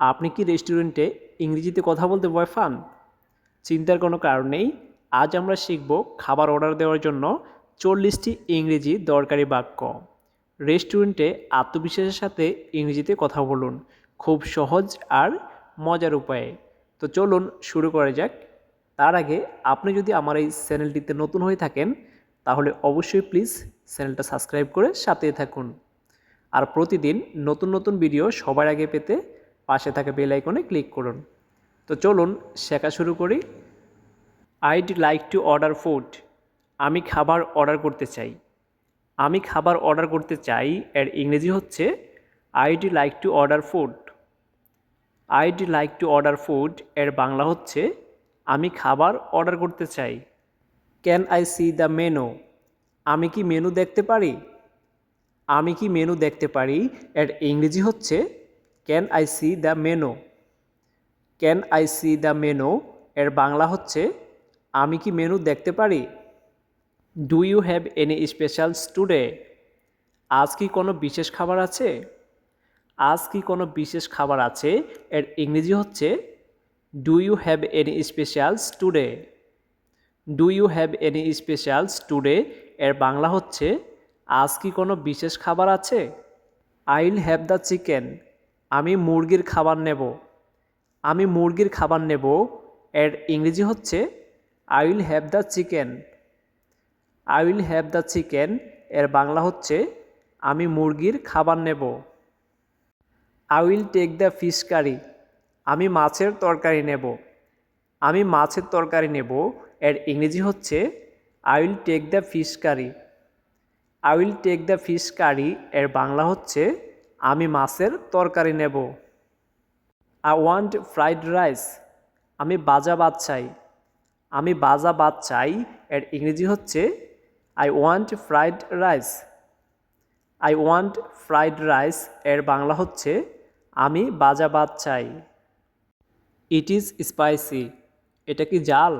আপনি কি রেস্টুরেন্টে ইংরেজিতে কথা বলতে ভয় পান? চিন্তার কোনো কারণ নেই। আজ আমরা শিখব খাবার অর্ডার দেওয়ার জন্য চল্লিশটি ইংরেজি দরকারি বাক্য। রেস্টুরেন্টে আত্মবিশ্বাসের সাথে ইংরেজিতে কথা বলুন। খুব সহজ আর মজার উপায়ে। তো চলুন শুরু করা যাক। তার আগে আপনি যদি আমার এই চ্যানেলটিতে নতুন হয়ে থাকেন, তাহলে অবশ্যই প্লিজ চ্যানেলটা সাবস্ক্রাইব করে সাথে থাকুন। আর প্রতিদিন নতুন নতুন ভিডিও সবার আগে পেতে পাশে থাকা বেল আইকনে ক্লিক করুন। তো চলুন শেখা শুরু করি। I'd like to order food আমি খাবার অর্ডার করতে চাই। আমি খাবার অর্ডার করতে চাই এর ইংরেজি হচ্ছে I'd like to order food I'd like to order food এর বাংলা হচ্ছে আমি খাবার অর্ডার করতে চাই। Can I see the menu আমি কি মেনু দেখতে পারি? আমি কি মেনু দেখতে পারি? এর ইংরেজি হচ্ছে can I see the menu can I see the menu এর বাংলা হচ্ছে, আমি কি মেনু দেখতে পারি? Do you have any special today আজ কি কোনো বিশেষ খাবার আছে? আজ কি কোনো বিশেষ খাবার আছে? এর ইংরেজি হচ্ছে do you have any special today do you have any special today এর বাংলা হচ্ছে, আজ কি কোনো বিশেষ খাবার আছে? আইল হ্যাভ দ্য চিকেন আমি মুরগির খাবার নেব। আমি মুরগির খাবার নেব। এর ইংরেজি হচ্ছে I will have the chicken I will have the chicken এর বাংলা হচ্ছে, আমি মুরগির খাবার নেব। I will take the fish curry আমি মাছের তরকারি নেব। আমি মাছের তরকারি নেব। এর ইংরেজি হচ্ছে I will take the fish curry I will take the fish curry এর বাংলা হচ্ছে আমি মাছের তরকারি নেব। আই ওয়ান্ট ফ্রাইড রাইস আমি বাজা ভাত চাই। আমি বাজা ভাত চাই এর ইংরেজি হচ্ছে I want fried rice I want fried rice এর বাংলা হচ্ছে, আমি বাজা ভাত চাই। ইট ইজ স্পাইসি এটা কি জাল?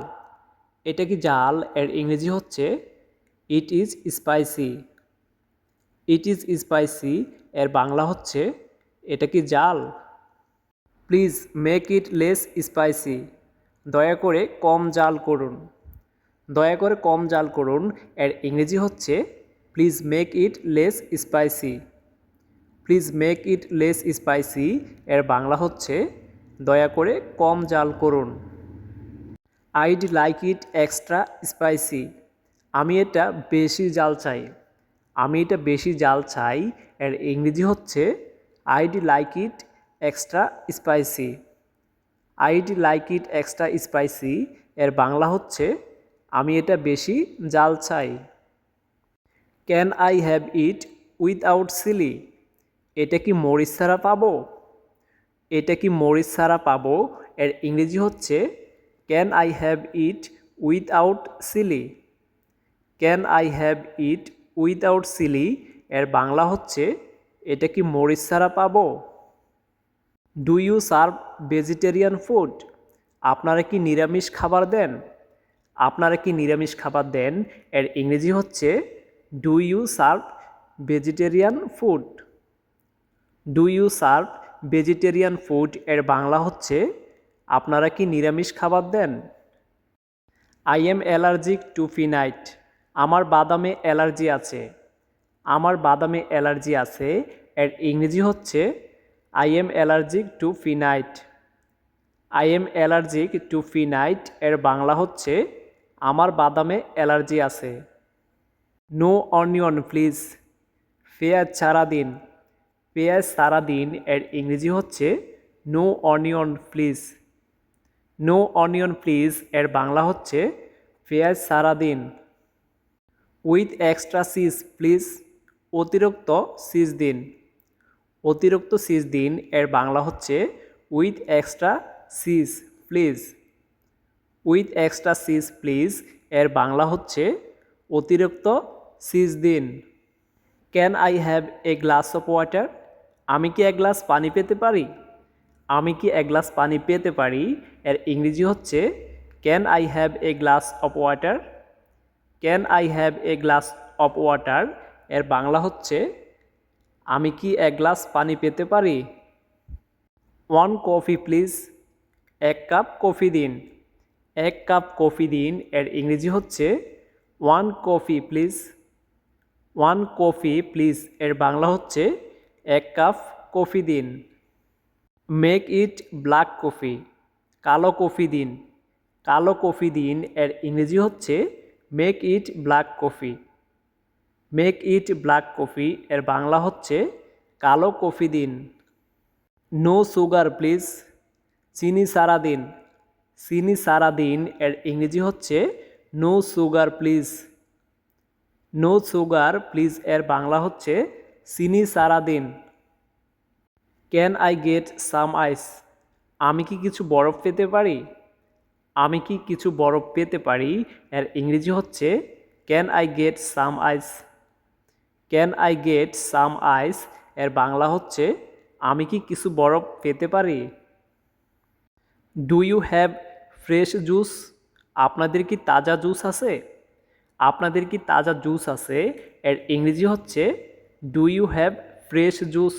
এটা কি জাল? এর ইংরেজি হচ্ছে it is spicy it is spicy এর বাংলা হচ্ছে, এটা কি জাল? Please make it less spicy দয়া করে কম জাল করুন। দয়া করে কম জাল করুন, এর ইংরেজি হচ্ছে please make it less spicy please make it less spicy এর বাংলা হচ্ছে, দয়া করে কম জাল করুন। I'd like it extra spicy আমি এটা বেশি জাল চাই। আমি এটা বেশি জাল চাই, এর ইংরেজি হচ্ছে I'd like it extra spicy I'd like it extra spicy এর বাংলা হচ্ছে, আমি এটা বেশি জাল চাই। Can I have it without chilli এটা কি মরিচ ছাড়া পাবো? এটা কি মরিচ ছাড়া পাবো? এর ইংরেজি হচ্ছে can I have it without chilli can I have it without chilli, এর বাংলা হচ্ছে, এটা কি মরিচ ছাড়া পাবো? Do you serve vegetarian food আপনারা কি নিরামিষ খাবার দেন? আপনারা কি নিরামিষ খাবার দেন? এর ইংরেজি হচ্ছে do you serve vegetarian food do you serve vegetarian food এর বাংলা হচ্ছে, আপনারা কি নিরামিষ খাবার দেন? I am allergic to peanut আমার বাদামে অ্যালার্জি আছে। আমার বাদামে অ্যালার্জি আছে, এর ইংরেজি হচ্ছে I am allergic to peanut I am allergic to peanut এর বাংলা হচ্ছে, আমার বাদামে অ্যালার্জি আছে। নো অনিয়ন প্লিজ পেঁয়াজ ছাড়া দিন পেঁয়াজ সারা দিন এর ইংরেজি হচ্ছে no onion please no onion please এর বাংলা হচ্ছে পেঁয়াজ সারা দিন উইথ এক্সট্রা সিজ, প্লিজ। অতিরিক্ত সিজ দিন। অতিরিক্ত সিজ দিন, এর বাংলা হচ্ছে with extra cheese, please. With extra cheese, please, এর বাংলা হচ্ছে অতিরিক্ত সিজ দিন। Can I have a glass of water? আমি কি এক গ্লাস পানি পেতে পারি? আমি কি এক গ্লাস পানি পেতে পারি? এর ইংরেজি হচ্ছে, can I have a glass of water? Can I have a glass of water এর বাংলা হচ্ছে, আমি কি এক গ্লাস পানি পেতে পারি? ওয়ান কফি প্লিজ এক কাপ কফি দিন। এক কাপ কফি দিন, এর ইংরেজি হচ্ছে one coffee please one coffee please এর বাংলা হচ্ছে, এক কাপ কফি দিন। মেক ইট ব্ল্যাক কফি কালো কফি দিন। কালো কফি দিন, এর ইংরেজি হচ্ছে make it black coffee make it black coffee এর বাংলা হচ্ছে কালো কফি দিন। নো সুগার প্লিজ চিনি সারা দিন। চিনি সারা দিন এর ইংরেজি হচ্ছে no sugar please no sugar please এর বাংলা হচ্ছে চিনি সারা দিন। Can I get some ice আমি কি কিছু বরফ পেতে পারি? আমি কি কিছু বরফ পেতে পারি? এর ইংরেজি হচ্ছে can I get some ice can I get some ice এর বাংলা হচ্ছে, আমি কি কিছু বরফ পেতে পারি? Do you have fresh juice আপনাদের কি তাজা জুস আছে? আপনাদের কি তাজা জুস আছে? এর ইংরেজি হচ্ছে do you have fresh juice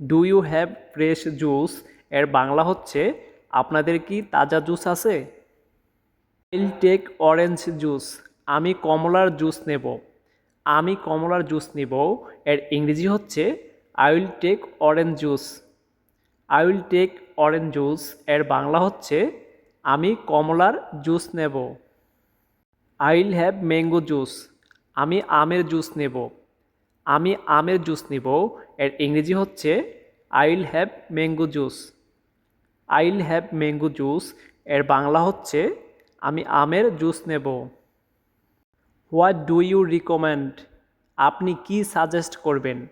do you have fresh juice এর বাংলা হচ্ছে আপনাদের কি তাজা জুস আছে? Will take orange juice. আমি কমলার জুস নেব। আমি কমলার জুস নেব। এর ইংরেজি হচ্ছে I will take orange juice I will take orange juice এর বাংলা হচ্ছে, আমি কমলার জুস নেব। I will have mango juice আমি আমের জুস নেব। আমি আমের জুস নেব। এর ইংরেজি হচ্ছে I will have mango juice I will have mango juice, এর বাংলা হচ্ছে, আমি আমের জুস নেব। What do you recommend? আপনি কি সাজেস্ট করবেন?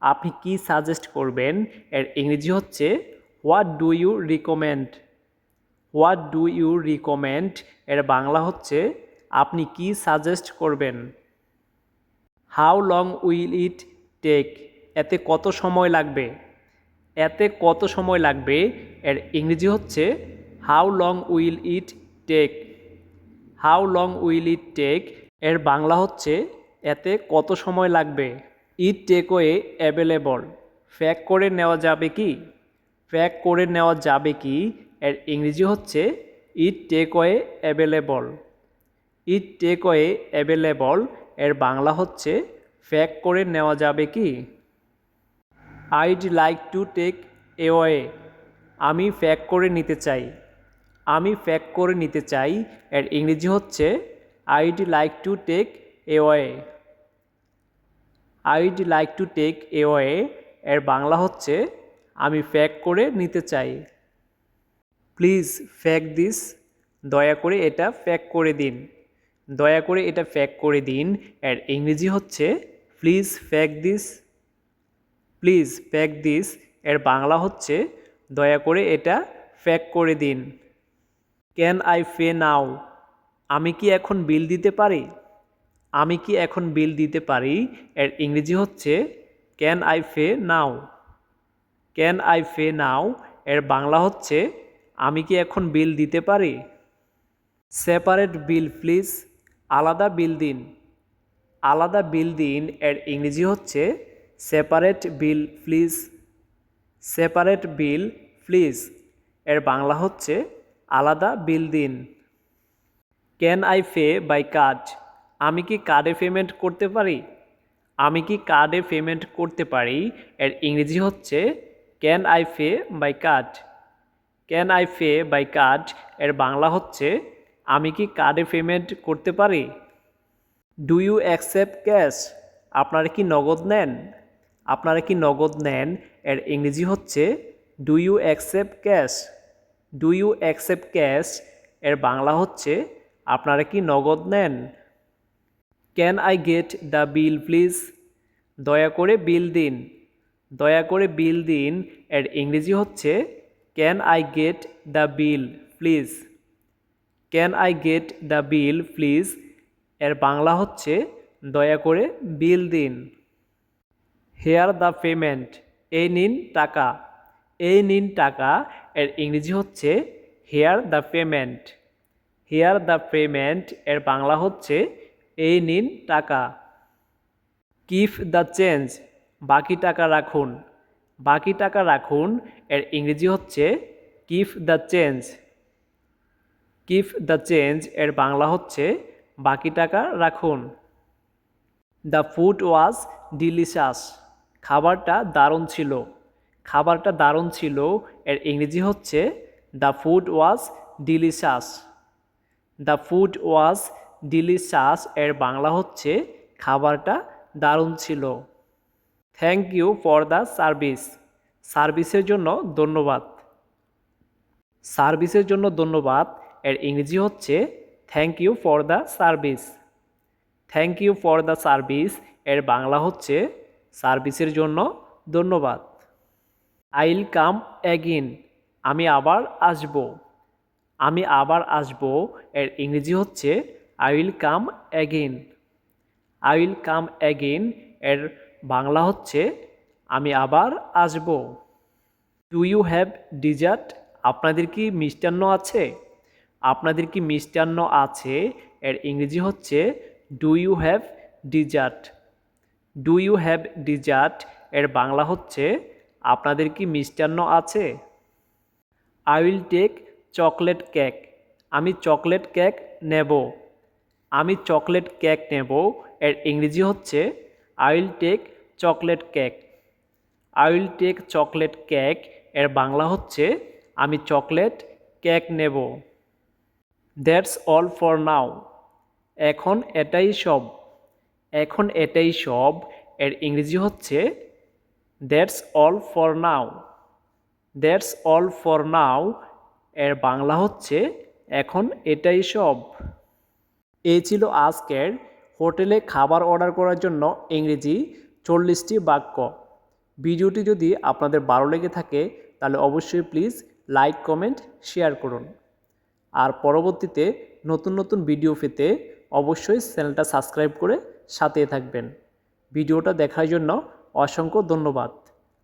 আপনি কি সাজেস্ট করবেন? এর ইংরেজি হচ্ছে, what do you recommend? What do you recommend? এর বাংলা হচ্ছে, আপনি কি সাজেস্ট করবেন? How long will it take? এতে কত সময় লাগবে? এতে কত সময় লাগবে? এর ইংরেজি হচ্ছে how long will it take how long will it take এর বাংলা হচ্ছে, এতে কত সময় লাগবে? ইট টেকওয়ে অ্যাভেলেবল প্যাক করে নেওয়া যাবে কি? প্যাক করে নেওয়া যাবে কি? এর ইংরেজি হচ্ছে it takeaway available it takeaway available এর বাংলা হচ্ছে প্যাক করে নেওয়া যাবে কি? I'd like to take away আমি প্যাক করে নিতে চাই। আমি প্যাক করে নিতে চাই এর ইংরেজি হচ্ছে I'd like to take away I'd like to take away এর বাংলা হচ্ছে, আমি প্যাক করে নিতে চাই। প্লিজ ফ্যাক দিস দয়া করে এটা প্যাক করে দিন। দয়া করে এটা প্যাক করে দিন। এর ইংরেজি হচ্ছে please pack this please pack this. এর বাংলা হচ্ছে, দয়া করে এটা প্যাক করে দিন। Can I pay now? আমি কি এখন বিল দিতে পারি? আমি কি এখন বিল দিতে পারি? এর ইংরেজি হচ্ছে, can I pay now? Can I pay now? এর বাংলা হচ্ছে, আমি কি এখন বিল দিতে পারি? সেপারেট বিল প্লিজ আলাদা বিল দিন। আলাদা বিল দিন। এর ইংরেজি হচ্ছে separate bill please separate bill please এর বাংলা হচ্ছে আলাদা বিল দিন। Can I pay by card আমি কি কার্ডে পেমেন্ট করতে পারি? আমি কি কার্ডে পেমেন্ট করতে পারি? এর ইংরেজি হচ্ছে can I pay by card can I pay by card এর বাংলা হচ্ছে, আমি কি কার্ডে পেমেন্ট করতে পারি? ডু ইউ অ্যাকসেপ্ট ক্যাশ আপনারা কি নগদ নেন? আপনারা কি নগদ নেন? এর ইংরেজি হচ্ছে do you accept cash do you accept cash এর বাংলা হচ্ছে, আপনারা কি নগদ নেন? Can I get the bill please দয়া করে বিল দিন। দয়া করে বিল দিন। এর ইংরেজি হচ্ছে can I get the bill please can I get the bill please এর বাংলা হচ্ছে, দয়া করে বিল দিন। হেয়ার দ্য পেমেন্ট এই নিন টাকা। এই নিন টাকা এর ইংরেজি হচ্ছে here the payment here the payment এর বাংলা হচ্ছে এই নিন টাকা। কিফ দ্য চেঞ্জ বাকি টাকা রাখুন। বাকি টাকা রাখুন এর ইংরেজি হচ্ছে keep the change keep the change এর বাংলা হচ্ছে বাকি টাকা রাখুন। দ্য ফুড ওয়াজ ডিলিশাস খাবারটা দারুণ ছিল। খাবারটা দারুণ ছিল, এর ইংরেজি হচ্ছে the food was delicious the food was delicious এর বাংলা হচ্ছে, খাবারটা দারুণ ছিল। Thank you for the service সার্ভিসের জন্য ধন্যবাদ। সার্ভিসের জন্য ধন্যবাদ, এর ইংরেজি হচ্ছে thank you for the service thank you for the service এর বাংলা হচ্ছে সার্ভিসের জন্য ধন্যবাদ। আইল কাম অ্যাগিন আমি আবার আসব। আমি আবার আসব। এর ইংরেজি হচ্ছে I will come again I will come again এর বাংলা হচ্ছে আমি আবার আসব। ডু ইউ হ্যাভ ডিজার্ট আপনাদের কি মিষ্টান্ন আছে? আপনাদের কি মিষ্টান্ন আছে? এর ইংরেজি হচ্ছে do you have dessert do you have dessert এর বাংলা হচ্ছে, আপনাদের কি মিষ্টান্ন আছে? I will take chocolate cake আমি চকলেট কেক নেব। আমি চকলেট কেক নেব। এর ইংরেজি হচ্ছে I will take chocolate cake I will take chocolate cake এর বাংলা হচ্ছে, আমি চকলেট কেক নেব। দ্যাটস অল ফর নাও এখন এটাই সব। এখন এটাই সব। এর ইংরেজি হচ্ছে that's all for now that's all for now এর বাংলা হচ্ছে, এখন এটাই সব। এই ছিল আজকের হোটেলে খাবার অর্ডার করার জন্য ইংরেজি চল্লিশটি বাক্য। ভিডিওটি যদি আপনাদের ভালো লেগে থাকে, তাহলে অবশ্যই প্লিজ লাইক, কমেন্ট, শেয়ার করুন। আর পরবর্তীতে নতুন নতুন ভিডিও পেতে অবশ্যই চ্যানেলটা সাবস্ক্রাইব করে সাথে থাকবেন। ভিডিওটা দেখার জন্য অসংখ্য ধন্যবাদ।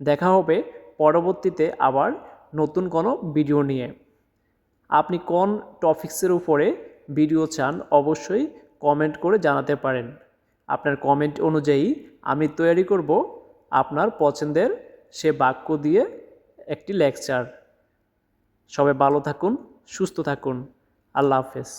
দেখা হবে পরবর্তীতে আবার নতুন কোনো ভিডিও নিয়ে। আপনি কোন টপিক্সের উপরে ভিডিও চান অবশ্যই কমেন্ট করে জানাতে পারেন। আপনার কমেন্ট অনুযায়ী আমি তৈরি করব আপনার পছন্দের সে বাক্য দিয়ে একটি লেকচার। সবাই ভালো থাকুন, সুস্থ থাকুন। আল্লাহ হাফেজ।